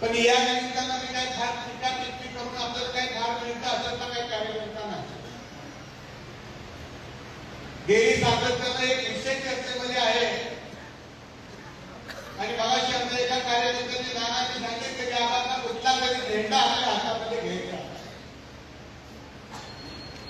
पण या निमित्तानं मी काही फार टीका टिप्पणी करून आपल्याला काही फार मिळतं असं तर काही कार्यकर्ता नाही. गेली सातत्यानं एक विषय चर्चेमध्ये आहे. आणि मला शब्द एका कार्यकर्त्यांनी नानाने सांगितलं की आम्हाला कुठला तरी झेंडा आपल्या हातामध्ये घ्यायचा.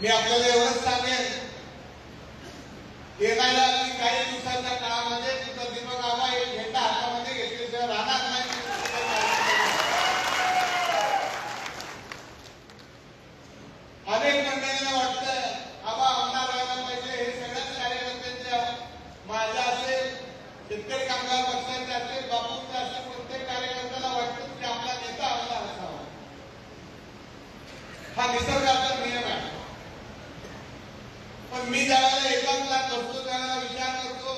मी आपल्याला एवढंच सांगेन. येणाऱ्या काही दिवसाच्या काळामध्ये तुमचा दीपक आबा एक झेंडा हातामध्ये घेतल्याशिवाय राहणार नाही अनेक मंडळींना वाटतं आबा आमदार व्हायला पाहिजे हे सगळ्याच कार्यकर्त्यांच्या माझ्या असेल शेतकरी कामगार पक्षाचे असेल बापूंचे असेल प्रत्येक कार्यकर्त्याला वाटतं की आपला नेता आमदार असावा हा निसर्गाचा नियम आहे. पण मी ज्यावेळेला एकांतात बसतो त्यावेळेला विचार करतो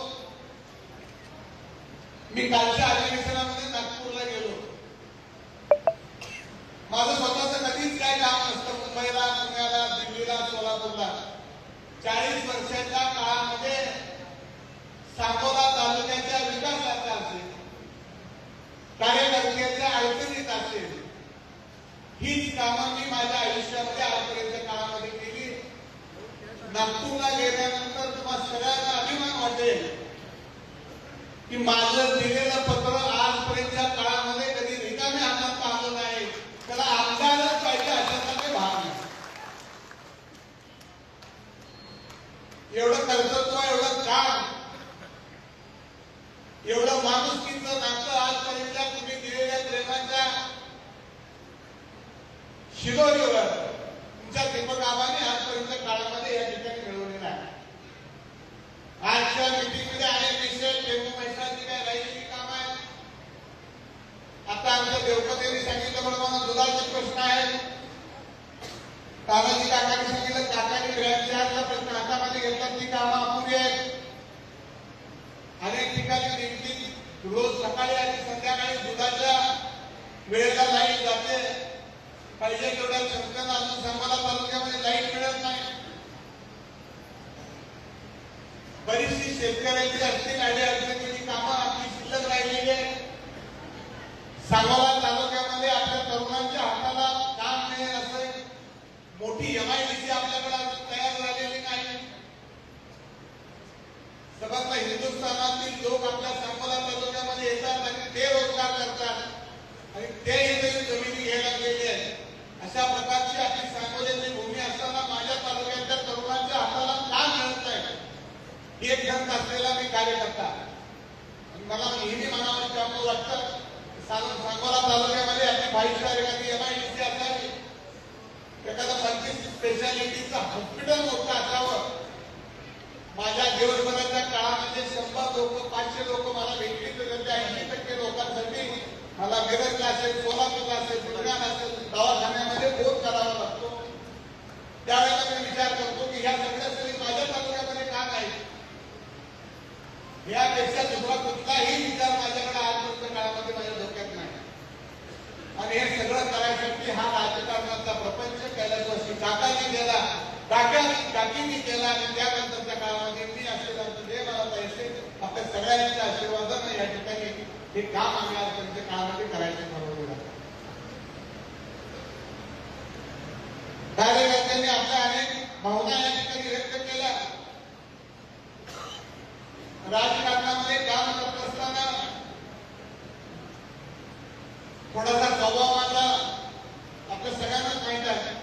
मी कालच्या अधिवेशनामध्ये नागपूरला गेलो. माझं स्वतःच कधीच काय काम नसतं. मुंबईला पुण्याला दिल्लीला सोलापूरला. चाळीस वर्षाच्या काळामध्ये सांगोला तालुक्याच्या विकासाचा असेल कार्यकर्त्याच्या अडचणीत असेल हीच कामं मी माझ्या आयुष्यामध्ये आजपर्यंत काळामध्ये केली. नागपूरला गेल्यानंतर तुम्हाला सगळ्यांना अभिमान वाटेल की माझं दिलेलं पत्र आजपर्यंतच्या काळामध्ये कधी रिकामे हातात पाहिलं नाही. त्याला आमदारच पाहिजे अशाचा ते भाग नाही एवढं कर्तृत्व एवढं काम एवढं माणुसकीचं नातं आजपर्यंत तुम्ही दिलेल्या प्रेमाच्या शिदोरीवर तुमच्या दीपक आबाने आजपर्यंत काळामध्ये या ठिकाणी मिळवलेला आहे. आजच्या मिटिंगमध्ये अनेक विषय डेंगू पैशाची काय राहिलेली काम आहे आता आमच्या देवपतींनी सांगितलं मला दुधाचे प्रश्न आहे तानाजी काकांनी सांगितलं काकाने ग्रॅम प्रश्न हातामध्ये घेतला ती कामं अपुरी आहेत. अनेक ठिकाणी नेमकी रोज सकाळी आणि संध्याकाळी दुधाच्या वेळेला लाइट जाते. पाहिजे तेवढ्या संख्येनं अजून सांगोला तालुक्यामध्ये लाइट मिळत नाही. बरीचशी शेतकऱ्यांची असतील आणि अडचणीची कामं आपली शिल्लक राहिलेली आहेत. सांगोला तालुक्यामध्ये आपल्या तरुणांच्या हाताला काम मिळेल असं मोठी एमआयडीसी आपल्याकडे अजून तयार झालेली नाही. समजा हिंदुस्थानातील लोक आपल्या सांगोला तालुक्यामध्ये येतात आणि ते रोजगार करतात. आणि ते इथे जमिनी घ्यायला गेले आहेत. अशा प्रकारची आपली सांगोल्याची भूमी असताना माझ्या तालुक्यातल्या तरुणांच्या हाताला काम मिळत नाही? एक खंत असलेला मी कार्यकर्ता मला नेहमी मनावर त्यामुळे वाटतं सांग- सांगोला तालुक्यामध्ये आपली फाईव्ह एखादी एमआयडीसी असावी. एखादं पंचवीस स्पेशालिटीचं हॉस्पिटल मोठं असावं. माझ्या दिवसभराच्या काळामध्ये शंभर लोक पाचशे लोक मला भेटली तर त्या ऐंशी टक्के लोकांसाठी मला मिरजला असेल सोलापूरला असेल बुलढाणा असेल दवाखान्यामध्ये फोन करावा लागतो. त्यावेळेला मी विचार करतो की ह्या सगळ्या सोयी माझ्या तालुक्यामध्ये का नाही यापेक्षा दुसरा कुठलाही विचार माझ्याकडे आजपर्यंत काळामध्ये माझ्या डोक्यात नाही. आणि हे सगळं करायसाठी हा राजकारणाचा प्रपंच केला जोशी काकाजी केला काका काकीनी केला आणि त्यानंतरच्या काळामध्ये मी असेल जे मला पैसे आपल्या सगळ्यांच्या आशीर्वादानं या ठिकाणी हे काम आम्ही आज त्यांच्या काळामध्ये करायचं ठरवलेलं आहे. कार्यकर्त्यांनी आपल्या अनेक भावना या ठिकाणी व्यक्त केल्या राजकारणामध्ये काम करत असताना थोडासा स्वभाव माझा आपल्या सगळ्यांनाच माहीत आहे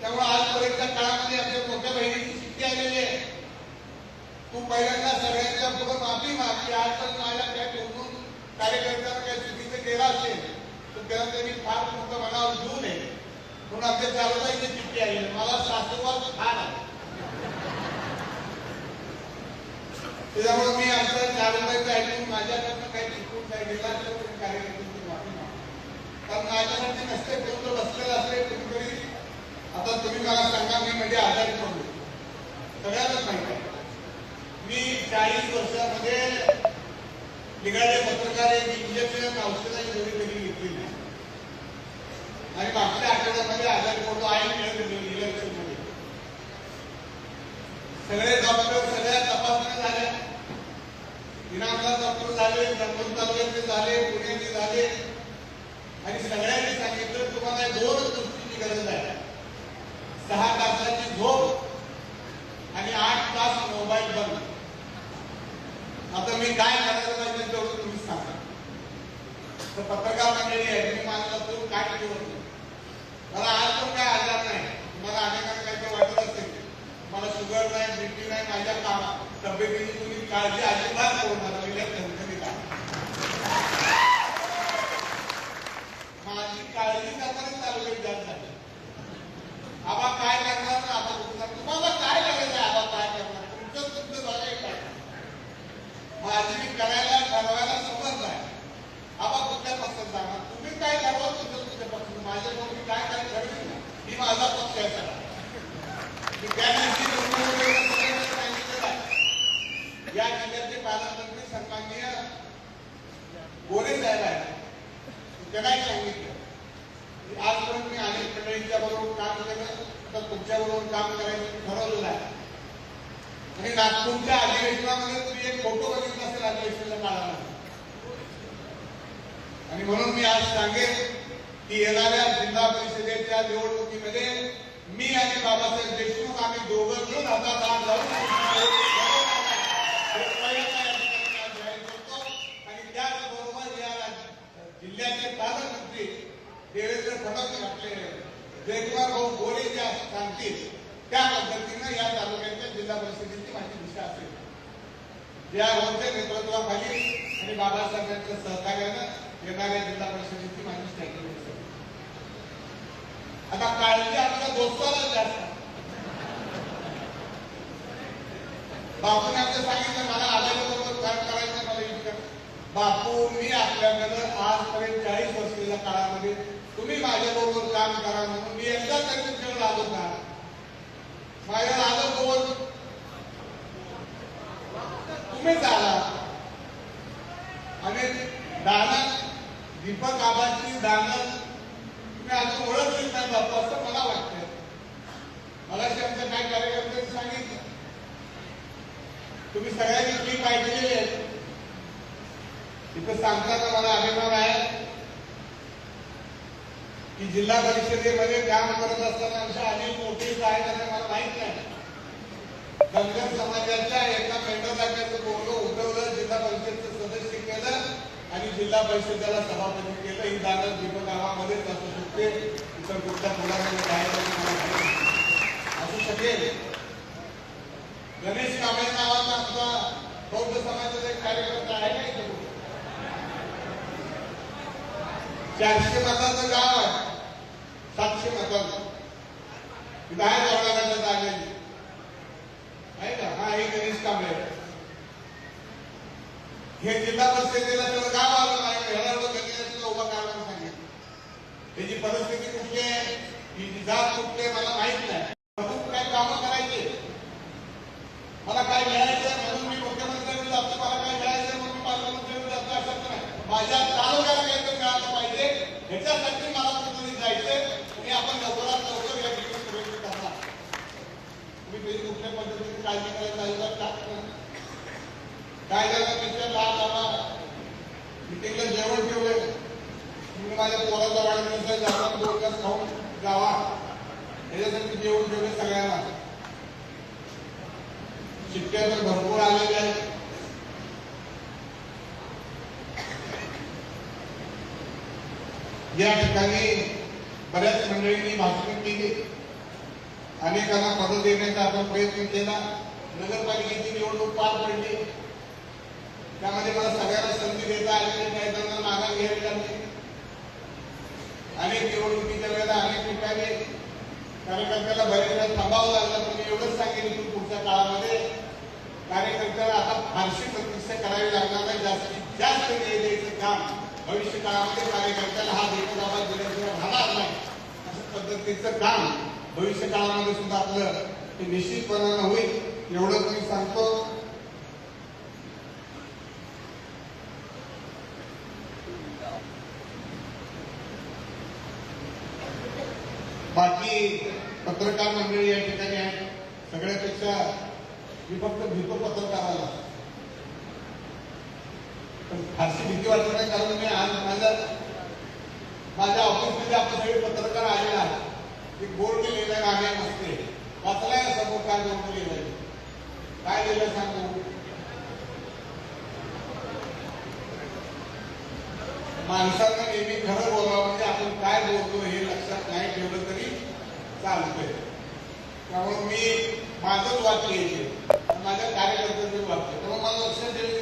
त्यामुळे आजपर्यंतच्या काळामध्ये आपल्या मोठ्या बहिणीची चिठ्ठी आलेली आहे तू पहिल्यांदा सगळ्यांच्या बरोबर माफी मागली आज पण माझ्या त्या ठेवून कार्यकर्त्यांना काही चुकीचं केलं असेल तर त्याला त्यांनी फार मोठं मनावर घेऊ नये. म्हणून आमच्या चालूबाईची चिठ्ठी आली मला सासूबाई छान आहे. त्याच्यामुळे मी आमच्या चालवायचं आहे माझ्याकडनं काही चुकून काय गेला तर तुम्ही कार्यकर्त्यांची माफी मागा कारण माझ्यासाठी नसते कोणतं बसलेलं असले कुठेतरी आता तुम्ही मला सांगा मी म्हणजे आजारी पडलो. सगळ्यांनाच माहिती आहे. मी चाळीस वर्षामध्ये निघाले पत्रकार एक इंजेक्शन औषधाची घरी कधी घेतली नाही आणि मागच्या आठवड्यामध्ये आजारी पडलो आई इलेक्शनमध्ये सगळे डॉक्टर सगळ्या तपासण्या झाल्या. दिनांकला डॉक्टर झाले जम्मू तालुक्यातले झाले पुण्याचे झाले. आणि सगळ्यांनी सांगितलं तुम्हाला दोन गोष्टीची गरज आहे. सहा तासाची झोप आणि आठ तास मोबाईल बंद. आता मी काय करायला पाहिजे तेवढं तुम्ही सांगा. तर पत्रकार मंडळी आहे तुम्ही माझा तो काय केलं मला आज पण काय आजार नाही. मला अनेकांना काही वाटत असेल. मला शुगर नाही बीपी नाही माझ्या काम तब्येतीची तुम्ही काळजी अजिबात करू नका मी ठणठणीत आहे माझी काळजी करताना चालू आहे जास्त झाली आबा काय करणार ना आता तुमचा तुम्हाला काय करायचं आहे आबा काय करणार तुमचं तुमचं झालंय काय माझी मी करायला ठरवायला समज आहे आबा कुठल्या पक्षात जाणार तुम्ही काय ठरवा तुमचं तुमच्या पक्षात माझ्याकडून मी काय काय मी माझा पक्ष आहे मी त्या दिवशी या जिल्ह्याचे पालकमंत्री सन्माननीय गोरे साहेब आहेत. सांगितलं? आजपर्यंत मी अनेक मंडळींच्या बरोबर काम केलं. तर तुमच्या बरोबर काम करायचं ठरवलेलं आहे. आणि नागपूरच्या अधिवेशनामध्ये तुम्ही एक फोटो बघितला असेल अधिवेशनाच्या काळामध्ये. आणि म्हणून मी आज सांगेन की येणाऱ्या जिल्हा परिषदेच्या निवडणुकीमध्ये मी आणि बाबासाहेब देशमुख आम्ही दोघं मिळून हातात हात लावून जाहीर आणि त्याचबरोबर या जिल्ह्याचे पालकमंत्री देवेंद्र फडणवीस आपले जयकुमार भाऊ गोरे ज्या सांगतील त्या पद्धतीनं या तालुक्याच्या जिल्हा परिषदेची माझी दिशा असेल. या होते नेतृत्वाखाली आणि बाबासाहेबांच्या सहकार्यानं येणाऱ्या जिल्हा परिषदेची माझी स्ट्रॅटेजी असेल आता काळजी आपल्या दोस्ताला जास्त. आहे. बापूने सांगितलं मला आल्या बरोबर काम करायचं मला इतकं. बापू मी आपल्याकडं आजपर्यंत चाळीस वर्षाच्या काळामध्ये तुम्ही माझ्या बरोबर काम करा म्हणून मी एकदा तरी तुमच्याकडे आलो का माझ्या आलं कोण तुम्हीच आला आणि दानत दीपक आबाची दानत मी अजून ओळखलीच नाही बापू असं मला वाटतं. मला आमच्या काय कार्यकर्त्यांनी सांगितलं. तुम्ही सगळ्यांनी क्लिप ऐकलेली आहे तिथं सांगताना मला अभिमान आहे? की जिल्हा परिषदेमध्ये काम करत असताना आमच्या अनेक मोठे आहेत असं मला माहीत नाही. धनगर समाजाच्या एका मेंढराजाचं बोलणं उठवलं जिल्हा परिषदचं सदस्य केलं. आणि जिल्हा परिषदेला सभापती केलं. ही जागा दीपक गावामध्येच असू शकते. इतर कुठल्या मुलांमध्ये बाहेर असू शकेल. गणेश कांबळे नावाचा आमचा बौद्ध समाजाचा एक कार्यकर्ता आहे ना इथं. चारशे मताचं गाव आहे. सातशे मताचं. बाहेर जावणाऱ्याच्या जागेची आहे का? हा हे गणेश कांबळे. हे जिल्हा परिषदेला त्याला गाव आलं नाही ह्याला एवढं गणेश उभा करायला सांगितलं त्याची परिस्थिती कुठली आहे? ही जात कुठली आहे? मला माहीत नाही. बघून काय कामं करायचे. मला काय मिळायचं म्हणून मी मुख्यमंत्र्यांनी जातो मला काय मिळायचं म्हणून मी पालकमंत्र्यांनी जातो असं नाही. माझ्या तालुक्याला काहीतरी मिळालं पाहिजे. ह्याच्यासाठी मला कुठेतरी जायचंय. आणि आपण लवकरात लवकर या ठिकाणी प्रयत्न करणार. तुम्ही त्याची कुठल्या पद्धतीने काळजी करायला अजिबात काय झालं तिथल्या लहान बाबा मिटिंगला जेवण ठेवले तुम्ही माझ्या पोराचा वाढदिवस आहे दोन तास खाऊन जावा. याच्यासाठी जेवण ठेवले सगळ्यांना. शिट्ट्या तर भरपूर आलेल्या आहेत. या ठिकाणी बऱ्याच मंडळींनी भाषण केली. अनेकांना पद देण्याचा आपण प्रयत्न केला. नगरपालिकेची निवडणूक पार पडली. त्यामध्ये मला सगळ्यांना संधी देता आलेली नाही काही जणांना घ्यावी लागली. अनेक निवडणुकीच्या वेळेला अनेक ठिकाणी कार्यकर्त्याला बरेच थांबावं लागलं. तुम्ही मी एवढंच सांगेन की पुढच्या काळामध्ये कार्यकर्त्याला आता फारशी प्रतीक्षा करावी लागणार नाही. जास्तीत जास्त न्याय द्यायचं काम भविष्य काळामध्ये कार्यकर्त्याला हा देखील आवाज दिल्याशिवाय राहणार नाही. अशा पद्धतीचं काम भविष्य काळामध्ये सुद्धा आपलं हे निश्चितपणानं होईल. एवढंच मी सांगतो. बाकी पत्रकार मंडळी या ठिकाणी आहे सगळ्यापेक्षा मी फक्त भीतो पत्रकाराला पण फारशी भीती वाटत नाही कारण मी आज माझ्या माझ्या ऑफिसमध्ये आपण सगळे पत्रकार आलेला आहे एक बोर्ड लिहिलेलं गाण्या नसते वाचलाय समोर? काय बोर्ड लिहिलंय? काय लिहिलं सांगू? माणसांना नेहमी खरं बोलावं म्हणजे आपण काय बोलतो हे लक्षात नाही ठेवलं तरी चालतंय. त्यामुळे मी माझंच वाक्य येते. माझ्या कार्यकर्त्यांचं वाक्य त्यामुळे मला लक्षात ठेवण्याची